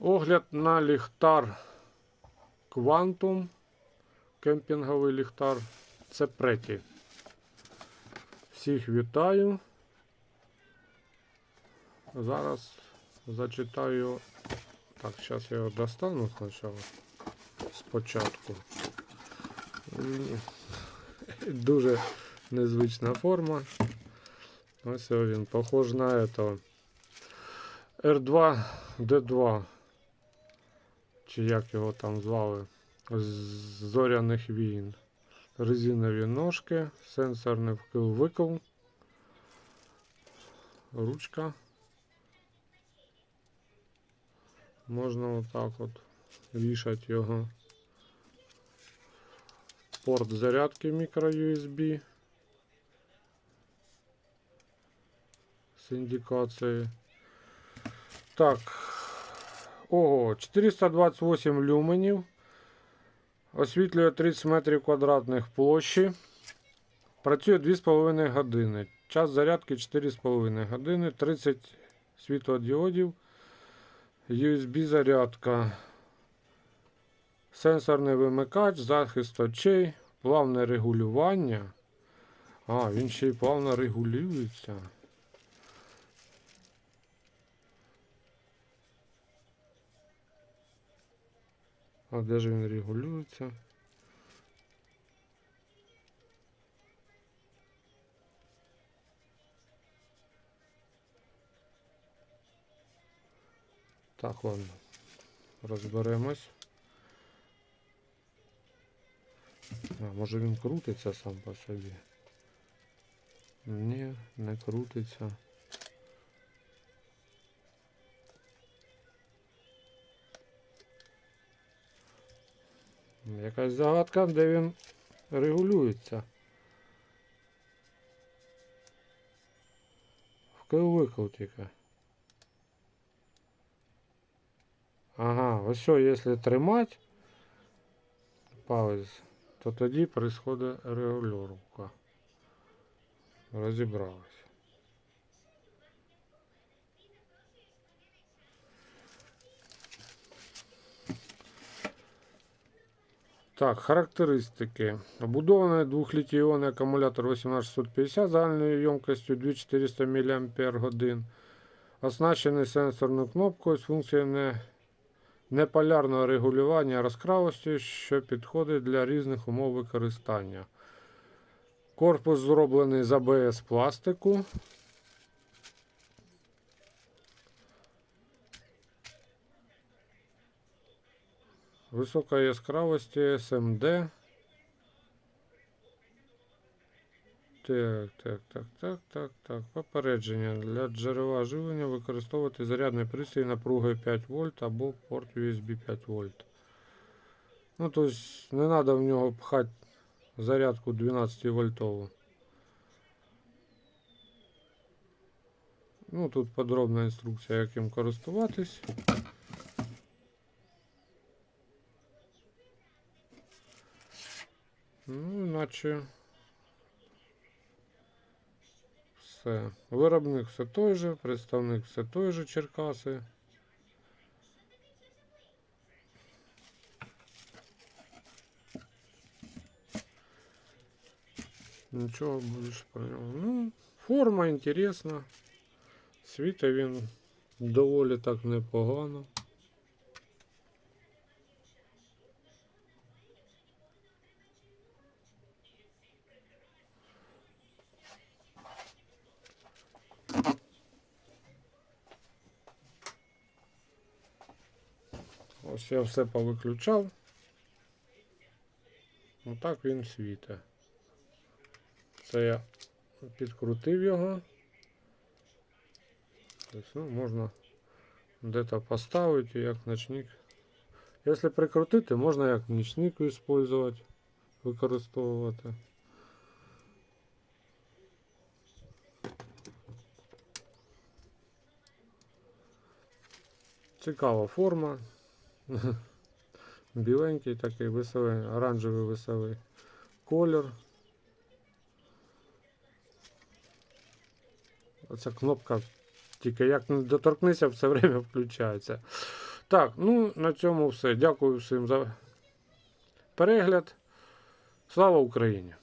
Огляд на ліхтар Quantum. Кемпінговий ліхтар. Це преті. Всіх вітаю. Зараз зачитаю. Так, зараз я його достану спочатку. Спочатку. Дуже незвична форма. Ось він похож на этого. R2 D2. Чи як його там звали? З зоряних війн. Резинові ножки, сенсорний вкил-викил, ручка. Можна отак от вішати його. Порт зарядки мікро USB з індикацією. Так. Ого, 428 люменів. Освітлює 30 метрів квадратних площі. Працює 2,5 години. Час зарядки 4,5 години. 30 світлодіодів. USB зарядка. Сенсорний вимикач, захист очей, плавне регулювання. А, він ще й плавно регулюється. А де ж він регулюється? Так, ладно. Розберемось. А, може він крутиться сам по собі? Ні, не крутиться. Якась загадка, де він регулюється. Вкил-викил тільки. Ага, ось що, якщо тримати палець, то тоді происходить регулювання. Розібралась. Так, характеристики. Обудований двохлітійний акумулятор 18650 загальною ємкістю 2400 мАч. Оснащений сенсорною кнопкою з функцією не, неполярного регулювання яскравості, що підходить для різних умов використання. Корпус зроблений з АБС пластику. Висока яскравості SMD. Так, так, так, так, так, так. Попередження. Для джерела живлення використовувати зарядний пристрій напругою 5 вольт або порт USB 5 вольт. Ну, тобто не треба в нього пхати зарядку 12 вольтову. Ну, тут подробна інструкція, яким користуватись. Ну, іначе все. Виробник все той же, представник все той же Черкаси. Нічого більше про нього. Ну, форма інтересна. Світа він доволі так непогано. Ось я все повиключав. Отак він світить. Це я підкрутив його. Тобто, ну, можна де-то поставити як ночник. Якщо прикрутити, можна як нічник використовувати, використовувати. Цікава форма. Біленький такий веселий, оранжевий веселий колір. Оця кнопка тільки як не доторкнися, все время включається. Так, ну на цьому все. Дякую всім за перегляд. Слава Україні!